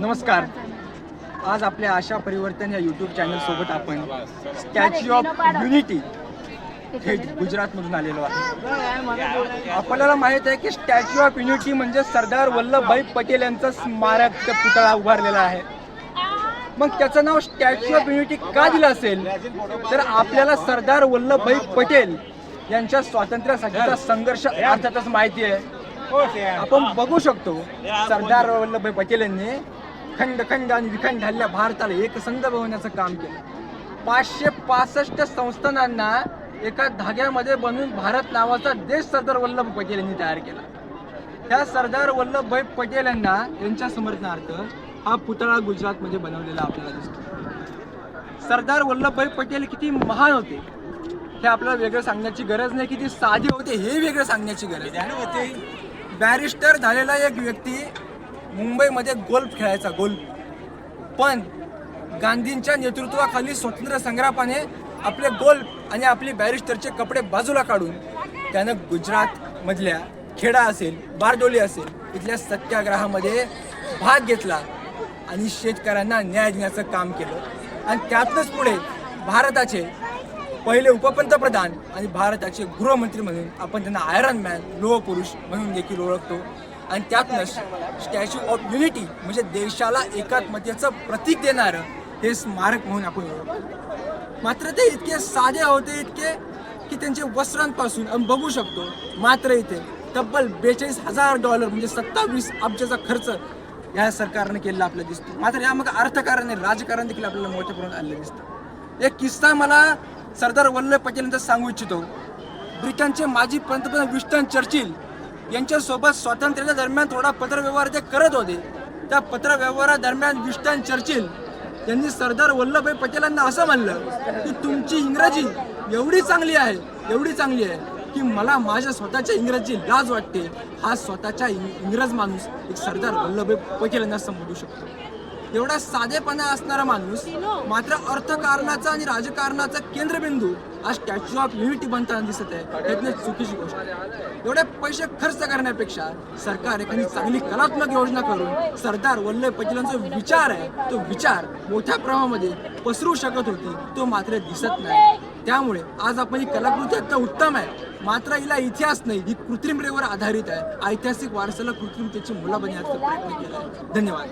नमस्कार. आज आपल्या आशा परिवर्तन या यूट्यूब चॅनल सोबत आपण स्टॅच्यू ऑफ युनिटी हे गुजरातमधून आलेलो आहे. आपल्याला माहीत आहे की स्टॅच्यू ऑफ युनिटी म्हणजे सरदार वल्लभभाई पटेल यांचा स्मारक पुतळा उभारलेला आहे. मग त्याचं नाव स्टॅच्यू ऑफ युनिटी का दिलं असेल? तर आपल्याला सरदार वल्लभभाई पटेल यांच्या स्वातंत्र्यासाठीचा संघर्ष अर्थातच माहिती आहे. आपण बघू शकतो सरदार वल्लभभाई पटेल यांनी खंड खंड आणि विखंड झालेल्या भारताला एकसंध बनवण्याचं काम केलं. पाचशे पासष्ट संस्थानांना एका धाग्यामध्ये बनवून भारत नावाचा देश सरदार वल्लभ पटेल यांनी तयार केला. ह्या सरदार वल्लभभाई पटेल यांना यांच्या समर्थनार्थ हा पुतळा गुजरातमध्ये बनवलेला आपल्याला दिसतो. सरदार वल्लभभाई पटेल किती महान होते हे आपल्याला वेगळं सांगण्याची गरज नाही किती साधे होते हे वेगळं सांगण्याची गरज आहे बॅरिस्टर झालेला एक व्यक्ती मुंबईमध्ये गोल्फ खेळायचा गोल्फ. पण गांधींच्या नेतृत्वाखाली स्वातंत्र्य संग्रामाने आपले गोल्फ आणि आपली बॅरिस्टरचे कपडे बाजूला काढून त्यानं गुजरातमधल्या खेडा असेल बारडोली असेल इथल्या सत्याग्रहामध्ये भाग घेतला आणि शेतकऱ्यांना न्याय देण्याचं काम केलं. आणि त्यातूनच पुढे भारताचे पहिले उपपंतप्रधान आणि भारताचे गृहमंत्री म्हणून आपण त्यांना आयरन मॅन लोहपुरुष म्हणून देखील ओळखतो. आणि त्यातूनच स्टॅच्यू ऑफ युनिटी म्हणजे देशाला एकात्मतेचं प्रतीक देणारं हे स्मारक म्हणून आपण मात्र ते इतके साधे होते इतके की त्यांचे वस्त्रांपासून आपण बघू शकतो. मात्र इथे तब्बल बेचाळीस हजार डॉलर म्हणजे सत्तावीस अब्जाचा खर्च या सरकारने केलेला आपल्याला दिसतो. मात्र यामध्ये अर्थकारण राजकारण देखील आपल्याला मोठ्या प्रमाणात आलेलं दिसतं. एक किस्सा मला सरदार वल्लभ पटेल यांचा सांगू इच्छितो. ब्रिटनचे माजी पंतप्रधान विस्टन चर्चिल यांच्यासोबत स्वातंत्र्याच्या दरम्यान थोडा पत्रव्यवहार ते करत होते. त्या पत्रव्यवहारादरम्यान विस्टन चर्चिल यांनी सरदार वल्लभभाई पटेलांना असं म्हणलं की तुमची इंग्रजी एवढी चांगली आहे एवढी चांगली आहे की मला माझ्या स्वतःच्या इंग्रजी लाज वाटते. हा स्वतःच्या इंग- इंग्रज माणूस एक सरदार वल्लभभाई पटेलांना संबोधू शकतो. एवढा साधेपणा असणारा माणूस मात्र अर्थकारणाचा आणि राजकारणाचा केंद्रबिंदू आज स्टॅच्यू ऑफ युनिटी बनताना दिसत आहे. त्यातली चुकीची गोष्ट एवढे पैसे खर्च करण्यापेक्षा सरकार एखादी चांगली कलात्मक योजना करून सरदार वल्लभ पटेलांचा जो विचार आहे तो विचार मोठ्या प्रमाणामध्ये पसरू शकत होती तो मात्र दिसत नाही. त्यामुळे आज आपण ही कलाकृती आता उत्तम आहे. मात्र हिला इतिहास नाही ही कृत्रिमतेवर आधारित आहे. ऐतिहासिक वारसाला कृत्रिमतेची मुला प्रयत्न केला आहे. धन्यवाद.